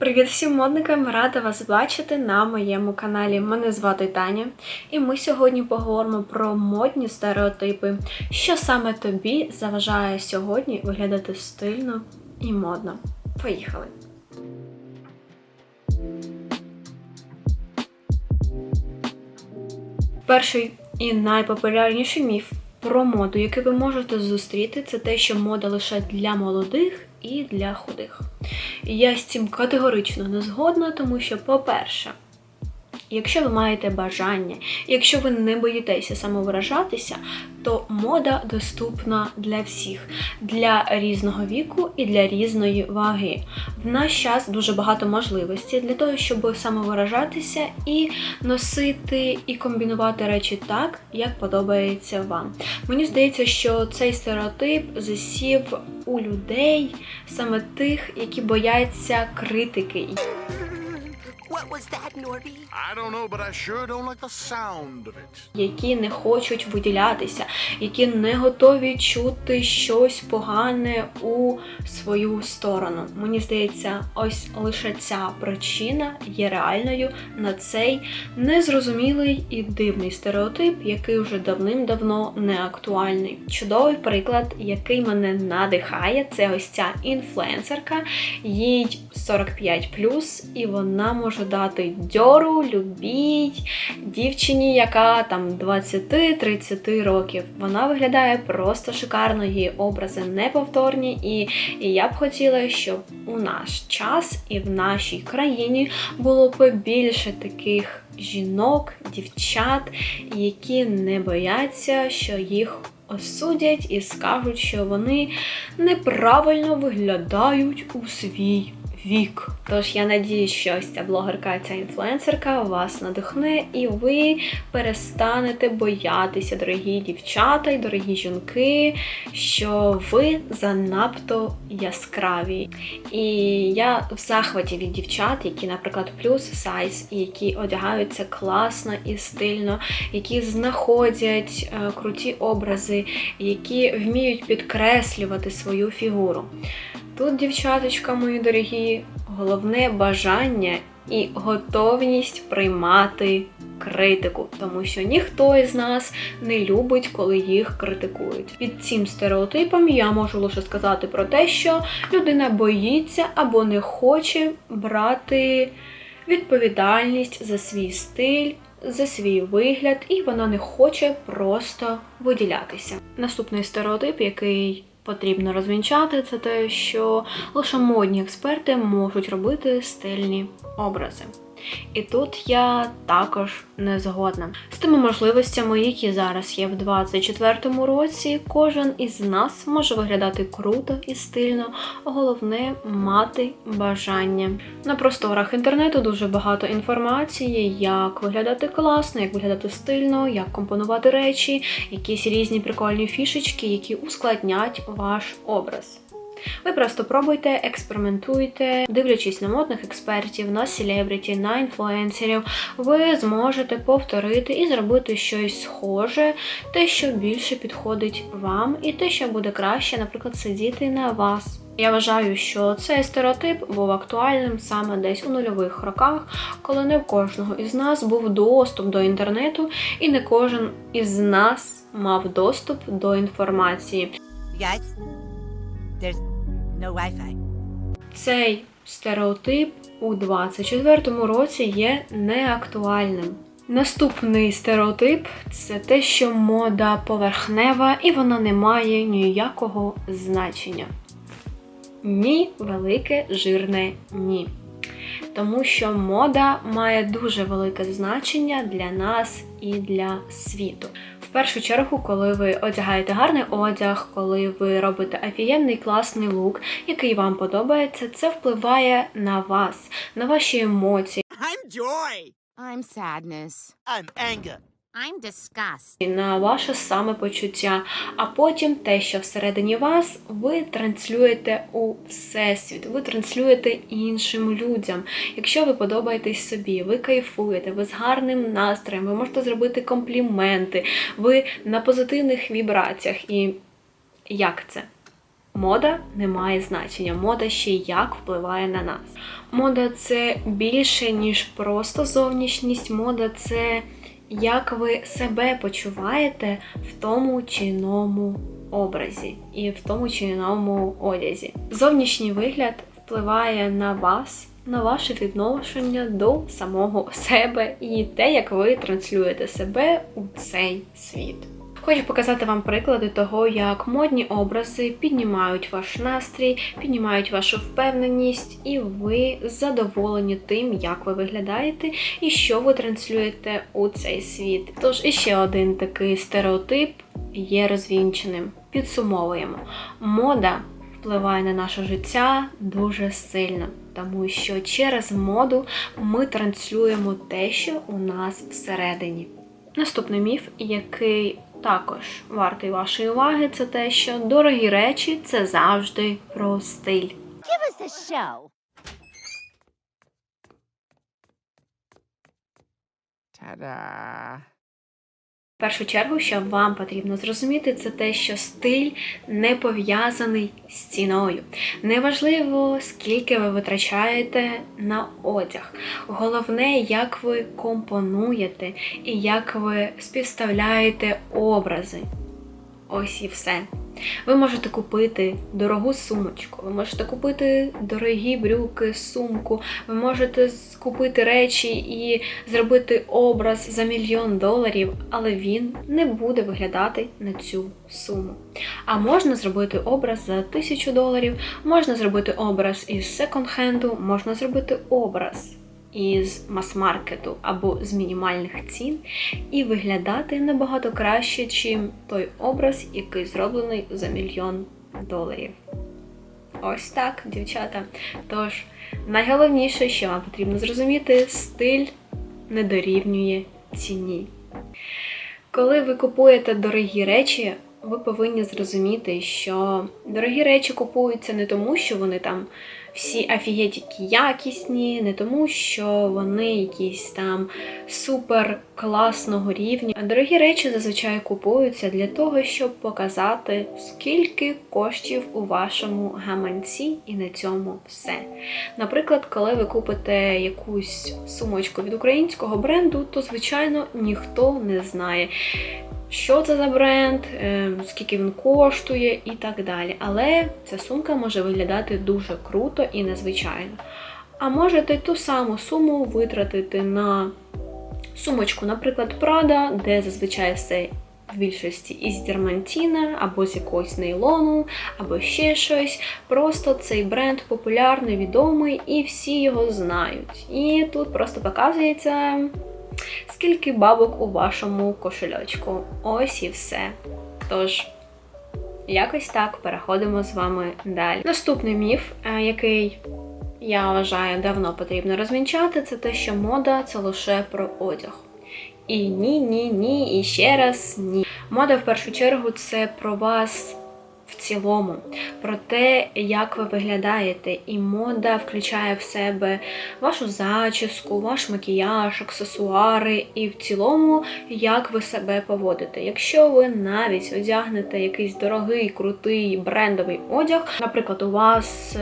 Привіт всім модникам! Рада вас бачити на моєму каналі. Мене звати Таня, і ми сьогодні поговоримо про модні стереотипи, що саме тобі заважає сьогодні виглядати стильно і модно. Поїхали! Перший і найпопулярніший міф про моду, який ви можете зустріти, це те, що мода лише для молодих і для худих. Я з цим категорично не згодна, тому що, по-перше, якщо ви маєте бажання, якщо ви не боїтеся самовиражатися, то мода доступна для всіх, для різного віку і для різної ваги. В наш час дуже багато можливостей для того, щоб самовиражатися і носити і комбінувати речі так, як подобається вам. Мені здається, що цей стереотип засів у людей, саме тих, які бояться критики. What was that, Norby? I don't know, but I sure don't like the sound of it. які не хочуть виділятися, які не готові чути щось погане у свою сторону. Мені здається, ось лише ця причина є реальною на цей незрозумілий і дивний стереотип, який вже давним-давно не актуальний. Чудовий приклад, який мене надихає, це ось ця інфлюенсерка, їй 45 і вона може дати дьору, любіть дівчині, яка там 20-30 років. Вона виглядає просто шикарно, її образи неповторні, і, і я б хотіла, щоб у наш час і в нашій країні було побільше таких жінок, дівчат, які не бояться, що їх осудять і скажуть, що вони неправильно виглядають у свій вік. Тож я надіюсь, що ось ця блогерка, ця інфлюенсерка вас надихне, і ви перестанете боятися, дорогі дівчата і дорогі жінки, що ви занадто яскраві. І я в захваті від дівчат, які, наприклад, плюс сайз, і які одягаються класно і стильно, які знаходять е, круті образи, які вміють підкреслювати свою фігуру. Тут, дівчаточка, мої дорогі, головне бажання і готовність приймати критику, тому що ніхто із нас не любить, коли їх критикують. Під цим стереотипом я можу лише сказати про те, що людина боїться або не хоче брати відповідальність за свій стиль. За свій вигляд, і вона не хоче просто виділятися. Наступний стереотип, який потрібно розвінчати, це те, що лише модні експерти можуть робити стильні образи. І тут я також не згодна. З тими можливостями, які зараз є в 24-му році, кожен із нас може виглядати круто і стильно, головне мати бажання. На просторах інтернету дуже багато інформації, як виглядати класно, як виглядати стильно, як компонувати речі, якісь різні прикольні фішечки, які ускладнять ваш образ. Ви просто пробуйте, експериментуйте, дивлячись на модних експертів, на селебріті, на інфлюенсерів, ви зможете повторити і зробити щось схоже, те, що більше підходить вам, і те, що буде краще, наприклад, сидіти на вас. Я вважаю, що цей стереотип був актуальним саме десь у нульових роках, коли не в кожного із нас був доступ до інтернету, і не кожен із нас мав доступ до інформації. There's no Wi-Fi. Цей стереотип у 24-му році є неактуальним. Наступний стереотип це те, що мода поверхнева і вона не має ніякого значення. Ні, велике жирне ні. Тому що мода має дуже велике значення для нас і для світу. В першу чергу, коли ви одягаєте гарний одяг, коли ви робите офігенний класний лук, який вам подобається, це впливає на вас, на ваші емоції, I'm joy. I'm sadness. I'm anger. I'm disgust. на ваше самопочуття, а потім те, що всередині вас, ви транслюєте у всесвіт, ви транслюєте іншим людям. Якщо ви подобаєтесь собі, ви кайфуєте, ви з гарним настроєм, ви можете зробити компліменти, ви на позитивних вібраціях. І як це? Мода не має значення, мода ще як впливає на нас. Мода це більше, ніж просто зовнішність. Мода це як ви себе почуваєте в тому чи іному образі і в тому чи іному одязі. Зовнішній вигляд впливає на вас, на ваше відношення до самого себе і те, як ви транслюєте себе у цей світ. Хочу показати вам приклади того, як модні образи піднімають ваш настрій, піднімають вашу впевненість, і ви задоволені тим, як ви виглядаєте і що ви транслюєте у цей світ. Тож іще один такий стереотип є розвінченим. Підсумовуємо, мода впливає на наше життя дуже сильно, тому що через моду ми транслюємо те, що у нас всередині. Наступний міф, який також вартий вашої уваги, це те, що дорогі речі це завжди про стиль. Give us a show. Ta-da! Першу чергу, що вам потрібно зрозуміти, це те, що стиль не пов'язаний з ціною. Неважливо, скільки ви витрачаєте на одяг. Головне, як ви компонуєте і як ви співставляєте образи. Ось і все. Ви можете купити дорогу сумочку, ви можете купити дорогі брюки, сумку, ви можете купити речі і зробити образ за мільйон доларів, але він не буде виглядати на цю суму. А можна зробити образ за тисячу доларів, можна зробити образ із секонд-хенду, можна зробити образ із мас-маркету або з мінімальних цін і виглядати набагато краще, чим той образ, який зроблений за мільйон доларів. Ось так, дівчата. Тож, найголовніше, що вам потрібно зрозуміти, стиль не дорівнює ціні. Коли ви купуєте дорогі речі, ви повинні зрозуміти, що дорогі речі купуються не тому, що вони там всі офігеть якісні, не тому, що вони якісь там супер класного рівня. Дорогі речі зазвичай купуються для того, щоб показати, скільки коштів у вашому гаманці, і на цьому все. Наприклад, коли ви купите якусь сумочку від українського бренду, то звичайно ніхто не знає. Що це за бренд, е, скільки він коштує і так далі. Але ця сумка може виглядати дуже круто і незвичайно. А можете ту саму суму витратити на сумочку, наприклад, Prada, де зазвичай все в більшості із дермантіна, або з якогось нейлону, або ще щось. Просто цей бренд популярний, відомий, і всі його знають. І тут просто показується, скільки бабок у вашому кошельочку. Ось і все. Тож. Якось так переходимо з вами далі. Наступний міф, е, який я вважаю давно потрібно розвінчати, це те, що мода це лише про одяг. І ні, ні, ні, і ще раз ні. Мода в першу чергу це про вас в цілому, про те, як ви виглядаєте. І мода включає в себе вашу зачіску, ваш макіяж, аксесуари, і в цілому, як ви себе поводите. Якщо ви навіть одягнете якийсь дорогий, крутий брендовий одяг, наприклад, у вас.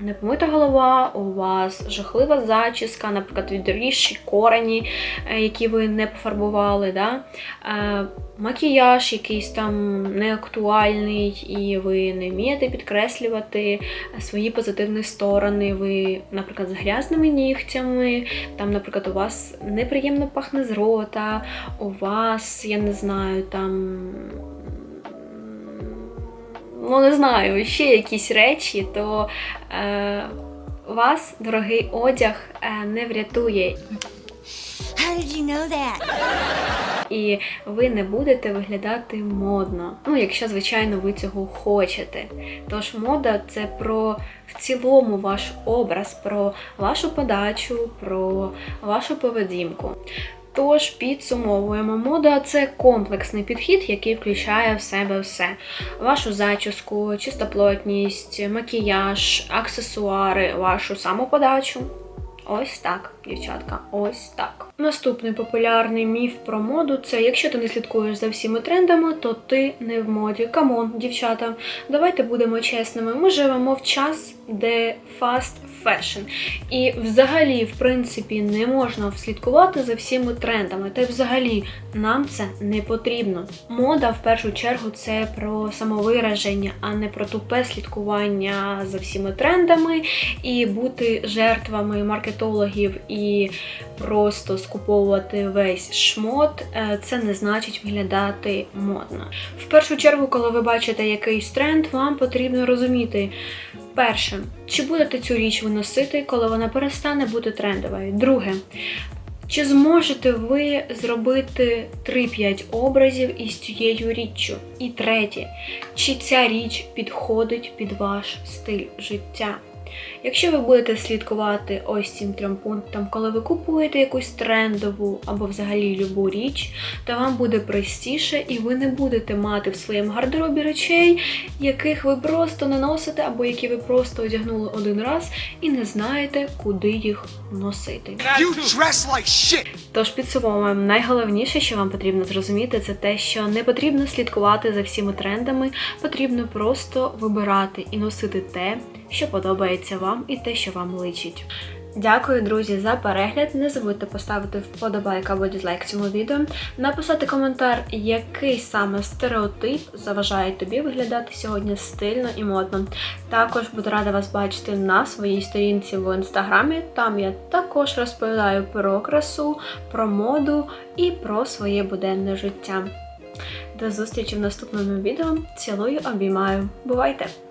Е, Не помита голова, у вас жахлива зачіска, наприклад, відріжчі корені, е, які ви не пофарбували, да? е, макіяж якийсь там неактуальний, і ви не вмієте підкреслювати свої позитивні сторони. Ви, наприклад, з грязними нігтями, там, наприклад, у вас неприємно пахне з рота, у вас, я не знаю, там. Ну, не знаю, ще якісь речі, то е, вас дорогий одяг е, не врятує. How did you know that? і ви не будете виглядати модно. Ну, якщо, звичайно, ви цього хочете. Тож мода це про в цілому ваш образ, про вашу подачу, про вашу поведінку. Тож підсумовуємо, мода це комплексний підхід, який включає в себе все: вашу зачіску, чистоплотність, макіяж, аксесуари, вашу самоподачу. Ось так, дівчатка, ось так. Наступний популярний міф про моду це якщо ти не слідкуєш за всіми трендами, то ти не в моді. Камон, дівчата, давайте будемо чесними. Ми живемо в час, де fast fashion. І взагалі, в принципі, не можна слідкувати за всіми трендами. Та взагалі нам це не потрібно. Мода в першу чергу це про самовираження, а не про тупе слідкування за всіми трендами і бути жертвами маркетологів і просто скуповувати весь шмот. е, Це не значить виглядати модно. В першу чергу, коли ви бачите якийсь тренд, вам потрібно розуміти. Перше, чи будете цю річ ви носити, коли вона перестане бути трендовою? Друге, чи зможете ви зробити 3-5 образів із цією річчю? І третє, чи ця річ підходить під ваш стиль життя? Якщо ви будете слідкувати ось цим трьом пунктам, коли ви купуєте якусь трендову або взагалі любу річ, то вам буде простіше і ви не будете мати в своєму гардеробі речей, яких ви просто не носите, або які ви просто одягнули один раз і не знаєте, куди їх носити. You dress like shit! Тож підсумовуємо, найголовніше, що вам потрібно зрозуміти, це те, що не потрібно слідкувати за всіми трендами, потрібно просто вибирати і носити те, що подобається вам, і те, що вам личить. Дякую, друзі, за перегляд. Не забудьте поставити вподобайк або дізлайк цьому відео, написати коментар, який саме стереотип заважає тобі виглядати сьогодні стильно і модно. Також буду рада вас бачити на своїй сторінці в інстаграмі. Там я також розповідаю про красу, про моду і про своє буденне життя. До зустрічі в наступному відео. Цілую, обіймаю. Бувайте!